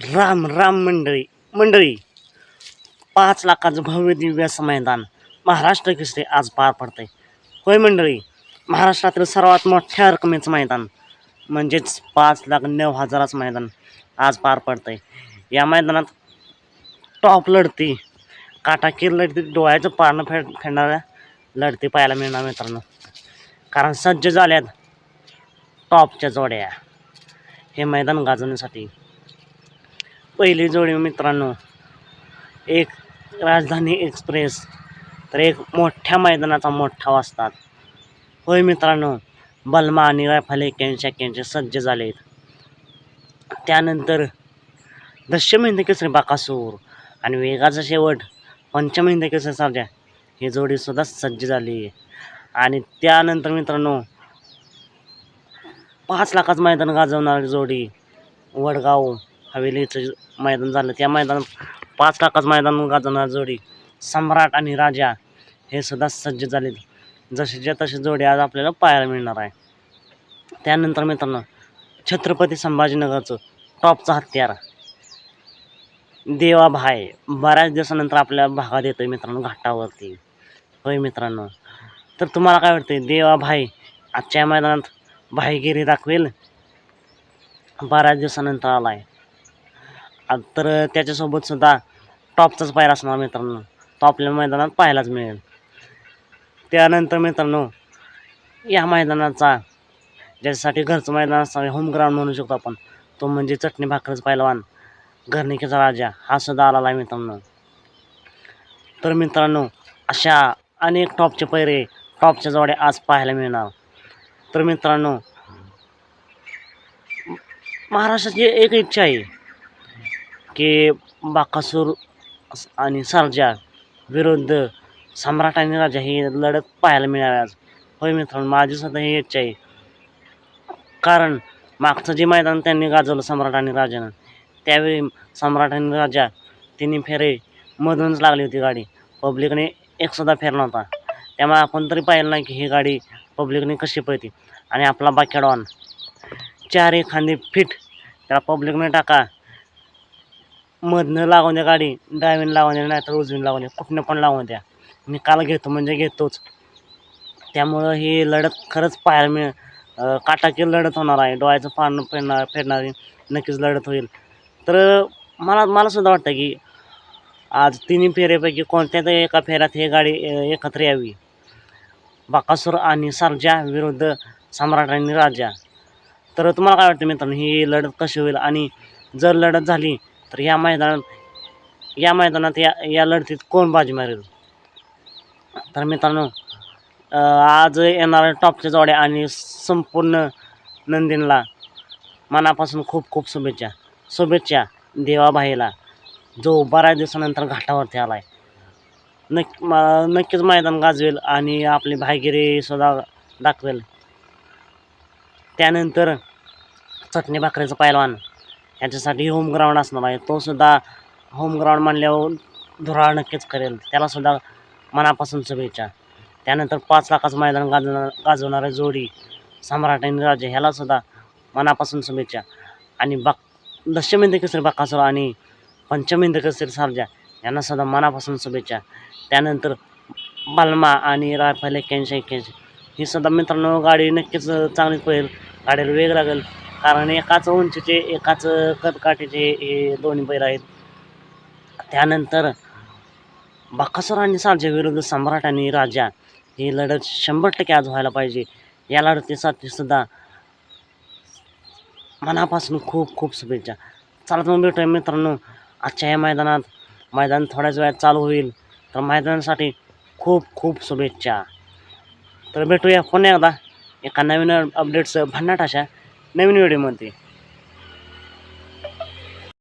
राम राम मंडळी मंडळी. पाच लाखाचं भव्य दिव्य असं मैदान महाराष्ट्र केसरी आज पार पडते होय मंडळी महाराष्ट्रातील सर्वात मोठ्या रकमेचं मैदान म्हणजेच पाच लाख नऊ हजाराचं मैदान आज पार पडतंय. या मैदानात टॉप लढती काटाकीर लढती डोळ्याचं पारणं फेड फेडणाऱ्या लढती पाहायला मिळणार मित्रांनो. कारण सज्ज झाल्यात टॉपच्या जोड्या. हे मैदान गाजवण्यासाठी पहिली जोडी मित्रांनो. एक राजधानी एक्सप्रेस. तर एक मोठ्या मैदानाचा मोठा वाजतात होय मित्रांनो बलमा आणि रायफल एक्क्याऐंशी एक्क्याऐंशी सज्ज झालेत. त्यानंतर दशमहिंद केसरी बाकासूर आणि वेगाचा शेवट पंचमहिंद केसरी सारख्या ही जोडीसुद्धा सज्ज झाली. आणि त्यानंतर मित्रांनो पाच लाखाचं मैदान गाजवणारी जोडी वडगाव हवेलीचं मैदान झालं. त्या मैदानात पाच टाकाच मैदान गाजणार जोडी सम्राट आणि राजा हे सुद्धा सज्ज झाले जसेच्या तसे जोडी आज आपल्याला पाहायला मिळणार आहे. त्यानंतर मित्रांनो छत्रपती संभाजीनगरचं टॉपचं हत्यार. देवाभाय बऱ्याच दिवसानंतर आपल्या भागात येतोय मित्रांनो घाटावरती. होय मित्रांनो. तर तुम्हाला काय वाटतंय? देवाभाई आजच्या मैदानात भाईगिरी दाखवेल? बऱ्याच दिवसानंतर आला आहे तर त्याच्यासोबत सुद्धा टॉपचाच पायरा असणार मित्रांनो. तो आपल्या मैदानात पाहायलाच मिळेल. त्यानंतर मित्रांनो या मैदानाचा ज्याच्यासाठी घरचं मैदान असणार होम ग्राउंड म्हणू शकतो आपण. तो म्हणजे चटणी भाकरच पैलवान घरनिकेचा राजा हा सुद्धा आलेला आहे मित्रांनो. तर मित्रांनो अशा अनेक टॉपचे पैरे टॉपच्या जोड्या आज पाहायला मिळणार. तर मित्रांनो महाराष्ट्राची एक इच्छा आहे. की बाकासूर आणि सरजा विरुद्ध सम्राट आणि राजा ही लढत पाहायला मिळावी आज. होय मित्रांनो माझी सुद्धा ही इच्छा आहे. कारण मागचं जे मैदान त्यांनी गाजवलं सम्राट आणि राजानं त्यावेळी सम्राट आणि राजा तिन्ही फेरे मधूनच लागली होती गाडी. पब्लिकने एकसुद्धा फेरला फेर नव्हता. त्यामुळे आपण तरी पाहिलं नाही की ही गाडी पब्लिकने कशी पळते. आणि आपला बाकेडॉन चार एखादी फिट त्याला पब्लिकने टाका. मधनं लावून द्या गाडी. डावीनं लावून द्या नाही तर उजवीन लावून द्या. कुठनं पण लावून द्या. निकाल घेतो म्हणजे घेतोच. त्यामुळं ही लढत खरंच पाहायला मिळ काटाकी लढत होणार आहे. डोळ्याचं पान फेडणार फेडणारी नक्कीच लढत होईल. तर मला मला सुद्धा वाटतं की आज तिन्ही फेऱ्यापैकी कोणत्या तरी एका फेऱ्यात ही गाडी एकत्र यावी. बाकासूर आणि सरजा विरुद्ध सम्राट आणि राजा. तर तुम्हाला काय वाटतं मित्रांनो ही लढत कशी होईल? आणि जर लढत झाली तर या मैदानात या मैदानात या या लढतीत कोण बाजी मारेल? तर मित्रांनो आज येणाऱ्या टॉपच्या जोड्या आणि संपूर्ण नंदीनला मनापासून खूप खूप शुभेच्छा. शुभेच्छा देवाबाईला जो बऱ्याच दिवसानंतर घाटावरती आला आहे नक्की नक्कीच मैदान गाजवेल आणि आपली भाईगिरीसुद्धा दाखवेल. त्यानंतर चटणी भाकरीचं पैलवान याच्यासाठी होम ग्राउंड असणार आहे. तो सुद्धा होम ग्राउंड म्हणल्यावर धुराळ नक्कीच करेल. त्यालासुद्धा मनापासून शुभेच्छा. त्यानंतर पाच लाखाचं मैदान गाजवणार गाजवणारे जोडी. सम्राट आणि राजा ह्यालासुद्धा मनापासून शुभेच्छा. आणि बाक दशमेंद्र केसरी बाकासूर आणि पंचमेंद्र केसरी सारजा यांनासुद्धा मनापासून शुभेच्छा. त्यानंतर बालमा आणि रायफल एक्क्याऐंशी एक्क्याऐंशी. ही सुद्धा मित्रांनो गाडी नक्कीच चांगली पळेल गाडीला वेग लागेल. कारण एकाच उंचीचे एकाच कदकाठीचे हे दोन्ही बैल आहेत. त्यानंतर बाकासूर आणि सारजा विरुद्ध सम्राट आणि राजा ही लढत शंभर टक्के आज व्हायला पाहिजे. या लढतीसाठी सुद्धा मनापासून खूप खूप शुभेच्छा. चला तर मग भेटूया मित्रांनो. आजच्या या मैदानात मैदान थोड्याच वेळात चालू होईल. तर मैदानासाठी खूप खूप शुभेच्छा. तर भेटूया पुन्हा एकदा एका नवीन अपडेट्स भन्नाट अशा नवीन व्हिडिओमध्ये.